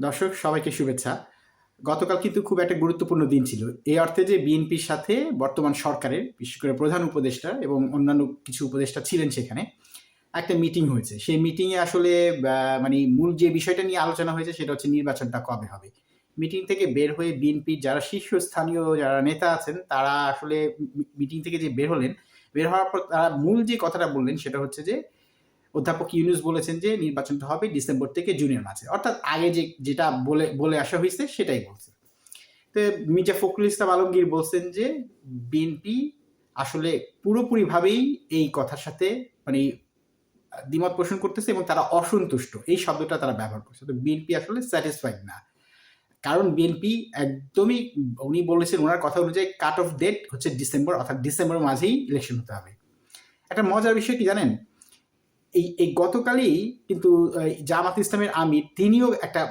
দর্শক, সবাইকে শুভেচ্ছা। গতকাল কিন্তু খুব একটা গুরুত্বপূর্ণ দিন ছিল। এই অর্থে যে বিএনপির সাথে বর্তমান সরকারের, বিশেষ করে প্রধান উপদেষ্টা এবং অন্যান্য কিছু উপদেষ্টা ছিলেন সেখানে, একটা মিটিং হয়েছে। সেই মিটিংয়ে আসলে মানে মূল যে বিষয়টা নিয়ে আলোচনা হয়েছে সেটা হচ্ছে নির্বাচনটা কবে হবে? মিটিং থেকে বের হয়ে বিএনপির যারা শীর্ষস্থানীয়, যারা নেতা আছেন, তারা আসলে মিটিং থেকে যে বের হলেন, বের হওয়ার পর তারা মূল যে কথাটা বললেন সেটা হচ্ছে যে অধ্যাপক ইউনুস বলেছেন যে নির্বাচনটা হবে ডিসেম্বর থেকে জুনের মাঝে। অর্থাৎ আগে যে, যেটা বলে বলে আসা হয়েছে সেটাই বলছে। তো মির্জা ফখরুল ইসলাম আলমগীর বলছেন যে বিএনপি আসলে পুরোপুরিভাবেই এই কথার সাথে মানে দ্বিমত পোষণ করতেছে এবং তারা অসন্তুষ্ট। এই শব্দটা তারা ব্যবহার করছে। তো বিএনপি আসলে স্যাটিসফাইড না। কারণ বিএনপি একদমই, উনি বলেছেন ওনার কথা অনুযায়ী কাট অফ ডেট হচ্ছে ডিসেম্বর, অর্থাৎ ডিসেম্বরের মাঝেই ইলেকশন হতে হবে। একটা মজার বিষয় কি জানেন? এই এই গতকালই কিন্তু, এই জামাত ইসলামের আমির তিনিও একটা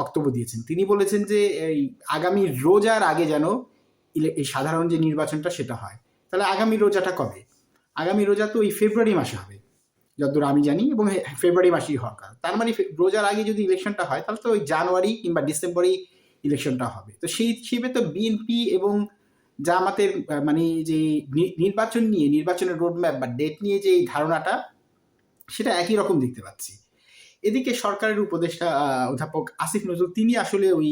বক্তব্য দিয়েছেন। তিনি বলেছেন যে, এই আগামী রোজার আগে যেন এই সাধারণ যে নির্বাচনটা সেটা হয়। তাহলে আগামী রোজাটা কবে? আগামী রোজা তো ওই ফেব্রুয়ারি মাসে হবে, যতদূর আমি জানি, এবং ফেব্রুয়ারি মাসেই হওয়ার কথা। তার মানে রোজার আগে যদি ইলেকশনটা হয়, তাহলে তো ওই জানুয়ারি কিংবা ডিসেম্বরেই ইলেকশনটা হবে। তো সেই হিসেবে তো বিএনপি এবং জামাতের মানে যে নির্বাচন নিয়ে, নির্বাচনের রোডম্যাপ বা ডেট নিয়ে যে এই ধারণাটা সেটা একই রকম দেখতে পাচ্ছি। এদিকে সরকারের উপদেষ্টা অধ্যাপক আসিফ নজরুল, তিনি আসলে ওই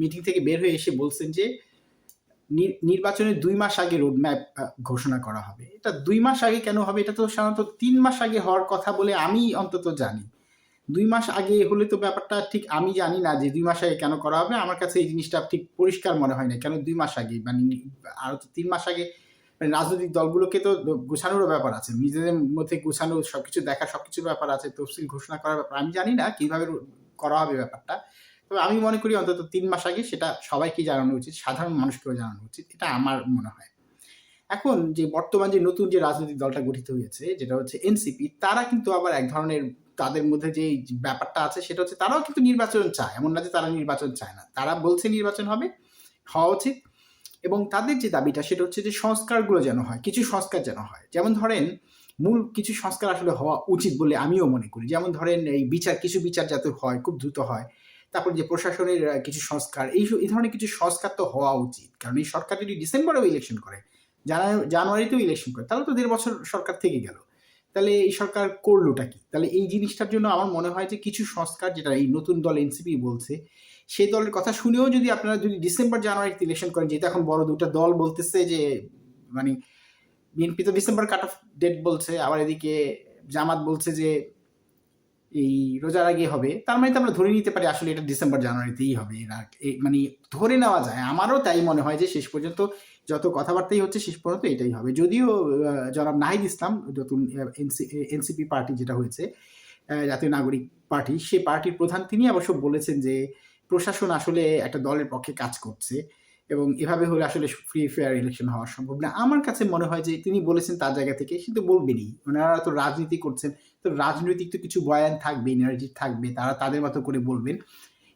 মিটিং থেকে বের হয়ে এসে বলছেন যে নির্বাচনের দুই মাস আগে রোডম্যাপ ঘোষণা করা হবে। এটা দুই মাস আগে কেন হবে? এটা তো সাধারণত তিন মাস আগে হওয়ার কথা বলে আমি অন্তত জানি। দুই মাস আগে হলে তো ব্যাপারটা ঠিক আমি জানি না যে দুই মাস আগে কেন করা হবে। আমার কাছে এই জিনিসটা ঠিক পরিষ্কার মনে হয় না। কেন দুই মাস আগে? মানে আরও তো তিন মাস আগে রাজনৈতিক দলগুলোকে তো গোছানোরও ব্যাপার আছে। নিজেদের মধ্যে গোছানো, সবকিছু দেখা সবকিছুর ব্যাপার আছে, তফসিল ঘোষণা করার ব্যাপার। আমি জানি না কীভাবে করা হবে ব্যাপারটা। তবে আমি মনে করি অন্তত তিন মাস আগে সেটা সবাইকে জানানো উচিত, সাধারণ মানুষকেও জানানো উচিত। এটা আমার মনে হয়। এখন যে বর্তমান যে নতুন যে রাজনৈতিক দলটা গঠিত হয়েছে, যেটা হচ্ছে এনসিপি, তারা কিন্তু আবার এক ধরনের তাদের মধ্যে যে ব্যাপারটা আছে, সেটা হচ্ছে তারাও কিন্তু নির্বাচন চায়। এমন না যে তারা নির্বাচন চায় না। তারা বলছে নির্বাচন হবে, হওয়া উচিত। এবং তাদের যে দাবিটা সেটা হচ্ছে যে সংস্কারগুলো যেন হয়, কিছু সংস্কার যেন হয়। যেমন ধরেন মূল কিছু সংস্কার আসলে হওয়া উচিত বলে আমিও মনে করি। যেমন ধরেন এই বিচার, কিছু বিচার যাতে হয়, খুব দ্রুত হয়। তারপর যে প্রশাসনের কিছু সংস্কার, এই এই ধরনের কিছু সংস্কার তো হওয়া উচিত। কারণ এই সরকার যদি ডিসেম্বরেও ইলেকশন করে জানুয়ারি জানুয়ারিতেও ইলেকশন করে, তাহলে তো দেড় বছর সরকার থেকে গেল। তাহলে এই সরকার করলোটা কি? তাহলে এই জিনিসটার জন্য আমার মনে হয় যে কিছু সংস্কার যেটা এই নতুন দল এনসিপি বলছে, সেই দলের কথা শুনেও যদি আপনারা যদি ডিসেম্বর জানুয়ারিতে ইলেকশন করেন, যেহেতু এখন বড় দুটা দল বলতেছে যে মানে বিএনপি তো ডিসেম্বর কাট অফ ডেট বলছে, আবার এদিকে জামাত বলছে যে এই রোজার আগে হবে। তার মানে তো আমরা ধরে নিতে পারি আসলে এটা ডিসেম্বর জানুয়ারিতেই হবে। মানে ধরে নেওয়া যায়। আমারও তাই মনে হয় যে শেষ পর্যন্ত যত কথাবার্তাই হচ্ছে শেষ পর্যন্ত এটাই হবে। যদিও জনাব নাহিদ ইসলাম, নতুন এনসিপি পার্টি যেটা হয়েছে জাতীয় নাগরিক পার্টি, সে পার্টির প্রধান তিনি অবশ্য বলেছেন যে প্রশাসন আসলে একটা দলের পক্ষে কাজ করছে। এবং এভাবে হলে আসলে ফ্রি ফেয়ার ইলেকশন হওয়া সম্ভব না। আমার কাছে মনে হয় যে তিনি বলেছেন তার জায়গা থেকে, কিন্তু বলবেনই। ওনারা তো রাজনীতি করছেন, তো রাজনৈতিক তো কিছু বয়ান থাকবে এনার্জি থাকবে, তারা তাদের মতো করে বলবেন।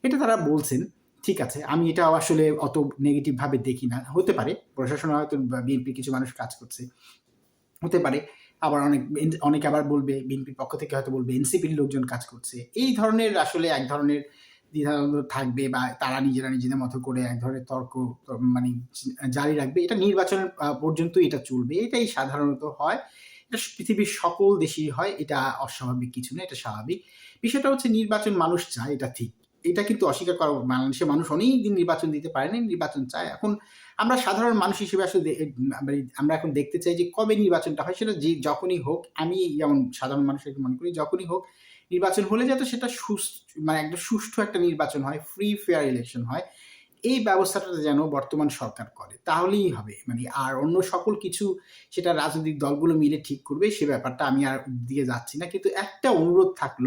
এটা তারা বলছেন, ঠিক আছে, আমি এটা আসলে অত নেগেটিভ ভাবে দেখি না। হতে পারে, প্রশাসন হয়তো বিএনপি কিছু মানুষ কাজ করছে। হতে পারে, আবার অনেক, অনেকে আবার বলবে বিএনপির পক্ষ থেকে হয়তো বলবে এনসিপির লোকজন কাজ করছে। এই ধরনের আসলে এক ধরনের দ্বিধাদ্বন্দ্ব থাকবে বা তারা নিজেরা নিজেদের মতো করে এক ধরনের তর্ক মানে জারি রাখবে। এটা নির্বাচন পর্যন্ত এটা চলবে। এটাই সাধারণত হয়। এটা পৃথিবীর সকল দেশেই হয়। এটা অস্বাভাবিক কিছু না, এটা স্বাভাবিক। বিষয়টা হচ্ছে নির্বাচন মানুষ চায়, এটা ঠিক। এটা কিন্তু অস্বীকার করা বাংলাদেশের মানুষ অনেক দিন নির্বাচন দিতে পারেনি, নির্বাচন চায়। এখন আমরা সাধারণ মানুষ হিসেবে আসলে মানে আমরা এখন দেখতে চাই যে কবে নির্বাচনটা হয়, সেটা যে যখনই হোক, আমি যেমন সাধারণ মানুষ হিসেবে মনে করি, যখনই হোক নির্বাচন হলে যাতে সেটা সুস্থ মানে একটা সুষ্ঠু একটা নির্বাচন হয় ফ্রি ফেয়ার ইলেকশন হয়, এই ব্যবস্থাটা যেন বর্তমান সরকার করে, তাহলেই হবে। মানে আর অন্য সকল কিছু সেটা রাজনৈতিক দলগুলো মিলে ঠিক করবে, সে ব্যাপারটা আমি আর দিয়ে যাচ্ছি না। কিন্তু একটা অনুরোধ থাকল,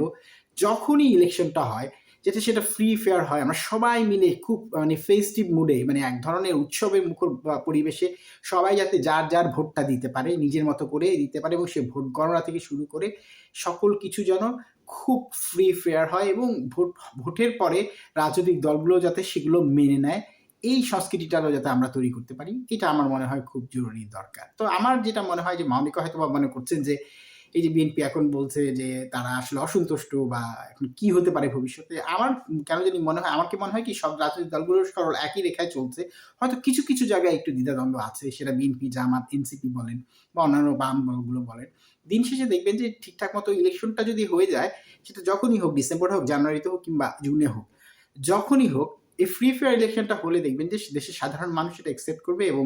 যখনই ইলেকশনটা হয় যাতে সেটা ফ্রি ফেয়ার হয়। আমরা সবাই মিলে খুব মানে ফেস্টিভ মুডে মানে এক ধরনের উৎসবের মুখর পরিবেশে সবাই যাতে যার যার ভোটটা দিতে পারে, নিজের মতো করে দিতে পারে এবং সে ভোট গণনা থেকে শুরু করে সকল কিছু যেন খুব ফ্রি ফেয়ার হয় এবং ভোট, ভোটের পরে রাজনৈতিক দলগুলো যাতে সেগুলো মেনে নেয়। এই সংস্কৃতিটারও যাতে আমরা তৈরি করতে পারি। এটা আমার মনে হয় খুব জরুরি দরকার। তো আমার যেটা মনে হয় যে মাহমিকা হয়তো বা মনে করছেন যে এই যে বিএনপি এখন বলছে যে তারা আসলে অসন্তুষ্ট বা এখন কি হতে পারে ভবিষ্যতে, আমার কেন জানি মনে হয়, আমার কি মনে হয় কি সব রাজনৈতিক দলগুলো সরল একই রেখায় চলছে। হয়তো কিছু কিছু জায়গায় একটু দ্বিধাদ্বন্দ্ব আছে, সেটা বিএনপি জামাত এনসিপি বলেন বা অন্যান্য বাম দলগুলো বলেন। দিন শেষে দেখবেন যে ঠিকঠাক মতো ইলেকশনটা যদি হয়ে যায়, সেটা যখনই হোক, ডিসেম্বর হোক জানুয়ারিতে হোক কিংবা জুনে হোক, যখনই হোক, এই ফ্রি ফেয়ার ইলেকশনটা হলে দেখবেন যে দেশের সাধারণ মানুষ এটা অ্যাকসেপ্ট করবে এবং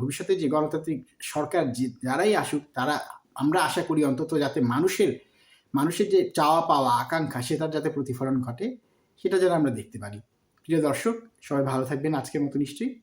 ভবিষ্যতে যে গণতান্ত্রিক সরকার যে যারাই আসুক, তারা আমরা আশা করি অন্তত যাতে মানুষের মানুষের যে চাওয়া পাওয়া, আকাঙ্ক্ষা, সেটার যাতে প্রতিফলন ঘটে, সেটা যেন আমরা দেখতে পারি। প্রিয় দর্শক, সবাই ভালো থাকবেন। আজকের মতো নিশ্চয়ই।